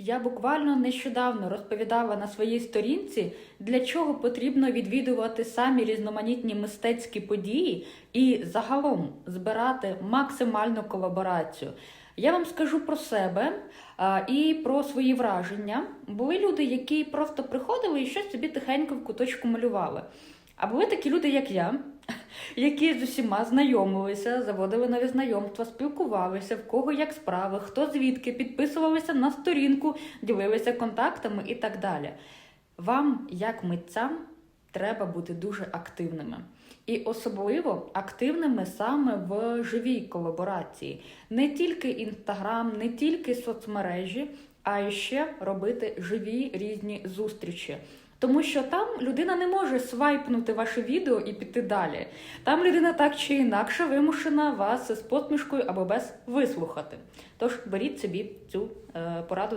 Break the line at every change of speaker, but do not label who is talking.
Я буквально нещодавно розповідала на своїй сторінці, для чого потрібно відвідувати самі різноманітні мистецькі події і загалом збирати максимальну колаборацію. Я вам скажу про себе а, і про свої враження. Були люди, які просто приходили і щось собі тихенько в куточку малювали. А були такі люди, як я, які з усіма знайомилися, заводили нові знайомства, спілкувалися, в кого як справи, хто звідки, підписувалися на сторінку, ділилися контактами і так далі. Вам, як митцям, треба бути дуже активними. І особливо активними саме в живій колаборації. Не тільки інстаграм, не тільки соцмережі, а ще робити живі різні зустрічі. Тому що там людина не може свайпнути ваше відео і піти далі. Там людина так чи інакше вимушена вас з посмішкою або без вислухати. Тож беріть собі цю е, пораду.